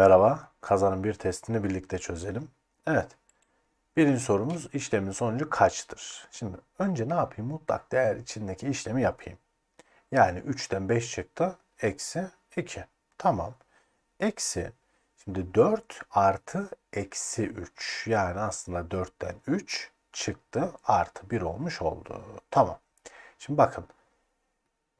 Merhaba, kazanın bir testini birlikte çözelim. Evet, birinci sorumuz işlemin sonucu kaçtır? Şimdi önce ne yapayım? Mutlak değer içindeki işlemi yapayım. Yani 3'ten 5 çıktı, eksi 2. Tamam. Eksi, şimdi 4 artı eksi 3. Yani aslında 4'ten 3 çıktı, artı 1 olmuş oldu. Tamam. Şimdi bakın,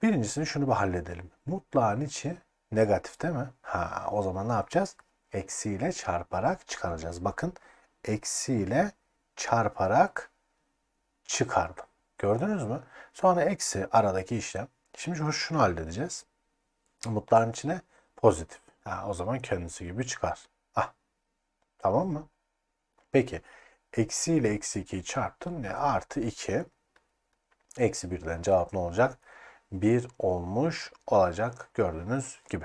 Birincisini şunu bir halledelim. Mutlağın içi negatif değil mi? Ha, o zaman ne yapacağız? Eksiyle çarparak çıkaracağız. Bakın eksiyle çarparak çıkardım. Gördünüz mü? Sonra eksi aradaki işlem. Şimdi şu- şunu halledeceğiz. Mutlağın içine pozitif. Ha, o zaman kendisi gibi çıkar. Ah, tamam mı? Peki eksi ile eksi 2'yi çarptın ve artı 2 eksi 1'den cevap ne olacak? 1 olmuş olacak gördüğünüz gibi.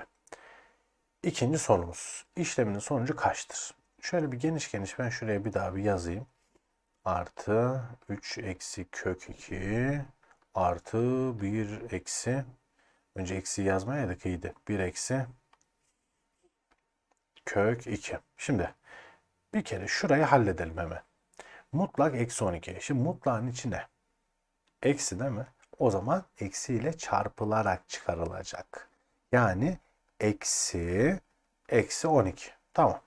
İkinci sorumuz. İşleminin sonucu kaçtır? Şöyle bir geniş geniş ben şuraya bir daha bir yazayım. Artı 3 eksi kök 2 artı 1 eksi önce eksi yazmayaydık iyiydi. 1 eksi kök 2. Şimdi bir kere şurayı halledelim hemen. Mutlak eksi 12. Şimdi mutlağın içine eksi değil mi? O zaman eksiyle çarpılarak çıkarılacak. Yani eksi eksi 12. Tamam.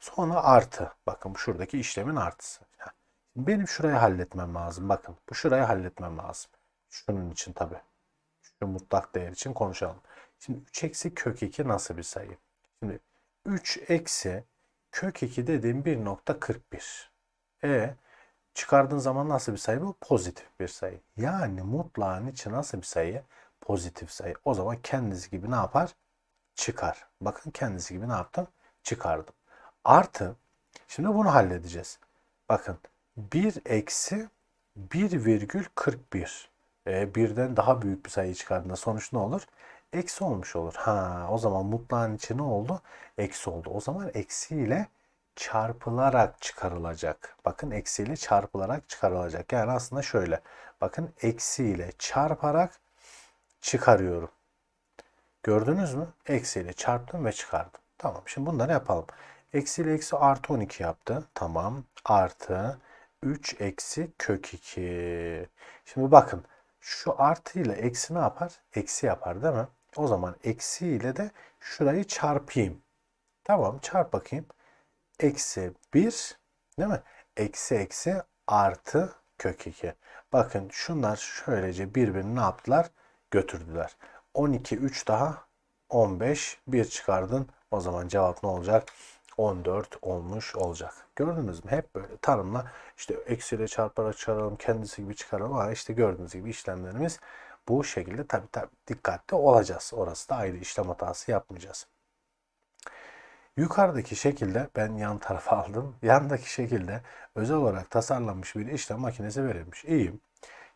Sonra artı. Bakın şuradaki işlemin artısı. Benim şurayı halletmem lazım. Bakın bu şurayı halletmem lazım. Şunun için tabii. Şu mutlak değer için konuşalım. Şimdi 3 eksi kök 2 nasıl bir sayı? Şimdi 3 eksi kök 2 dediğim 1.41. E çıkardığın zaman nasıl bir sayı bu? Pozitif bir sayı. Yani mutlağın içi nasıl bir sayı? Pozitif sayı. O zaman kendisi gibi ne yapar? Çıkar. Bakın kendisi gibi ne yaptım? Çıkardım. Artı, şimdi bunu halledeceğiz. Bakın 1 eksi 1,41. E, birden daha büyük bir sayı çıkardığında sonuç ne olur? Eksi olmuş olur. Ha, o zaman mutlağın içi ne oldu? Eksi oldu. O zaman eksiyle çarpılarak çıkarılacak. Bakın eksiyle çarpılarak çıkarılacak. Yani aslında şöyle. Bakın eksiyle çarparak çıkarıyorum. Gördünüz mü? Eksiyle çarptım ve çıkardım. Tamam. Şimdi bunları yapalım. Eksi ile eksi artı 12 yaptı. Tamam. Artı 3 eksi kök 2. Şimdi bakın. Şu artı ile eksi ne yapar? Eksi yapar değil mi? O zaman eksi ile de şurayı çarpayım. Tamam. Çarp bakayım eksi 1 değil mi? Eksi eksi artı kök 2. Bakın şunlar şöylece birbirini ne yaptılar? Götürdüler. 12, 3 daha 15, 1 çıkardın. O zaman cevap ne olacak? 14 olmuş olacak. Gördünüz mü? Hep böyle tanımla işte eksiyle çarparak çıkaralım, kendisi gibi çıkaralım. Ama işte gördüğünüz gibi işlemlerimiz bu şekilde tabii tabii dikkatli olacağız. Orası da ayrı işlem hatası yapmayacağız. Yukarıdaki şekilde ben yan tarafa aldım. Yandaki şekilde özel olarak tasarlanmış bir işlem makinesi verilmiş. İyiyim.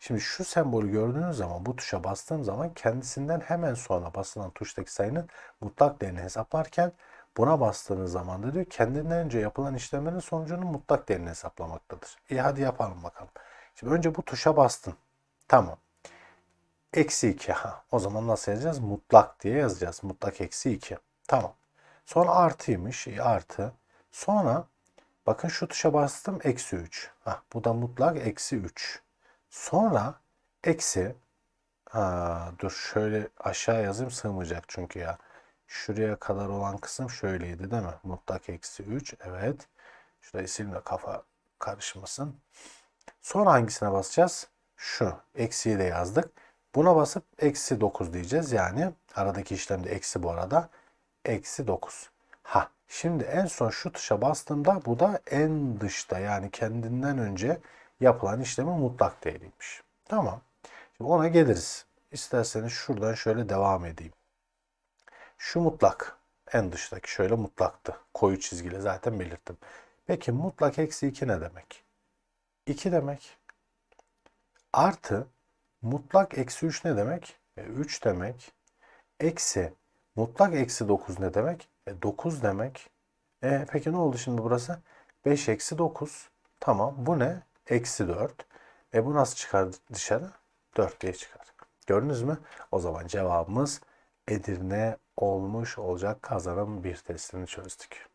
Şimdi şu sembolü gördüğünüz zaman bu tuşa bastığım zaman kendisinden hemen sonra basılan tuştaki sayının mutlak değerini hesaplarken buna bastığınız zaman da diyor kendinden önce yapılan işlemlerin sonucunun mutlak değerini hesaplamaktadır. İyi hadi yapalım bakalım. Şimdi önce bu tuşa bastın. Tamam. Eksi 2. Ha, o zaman nasıl yazacağız? Mutlak diye yazacağız. Mutlak eksi 2. Tamam. Sonra artıymış. Artı. Sonra bakın şu tuşa bastım. Eksi 3. Hah, bu da mutlak eksi 3. Sonra eksi ha, dur şöyle aşağı yazayım sığmayacak çünkü ya. Şuraya kadar olan kısım şöyleydi değil mi? Mutlak eksi 3. Evet. Şurayı silin de kafa karışmasın. Sonra hangisine basacağız? Şu. Eksiyi de yazdık. Buna basıp eksi 9 diyeceğiz. Yani aradaki işlemde eksi bu arada eksi 9. Ha şimdi en son şu tuşa bastığımda bu da en dışta yani kendinden önce yapılan işlemin mutlak değeriymiş. Tamam. Şimdi ona geliriz. İsterseniz şuradan şöyle devam edeyim. Şu mutlak. En dıştaki şöyle mutlaktı. Koyu çizgiyle zaten belirttim. Peki mutlak eksi 2 ne demek? 2 demek. Artı mutlak eksi 3 ne demek? E, 3 demek. Eksi Mutlak eksi 9 ne demek? E, 9 demek. E, peki ne oldu şimdi burası? 5 eksi 9. Tamam. Bu ne? Eksi 4. E bu nasıl çıkar dışarı? 4 diye çıkar. Gördünüz mü? O zaman cevabımız Edirne olmuş olacak. Kazanım bir testini çözdük.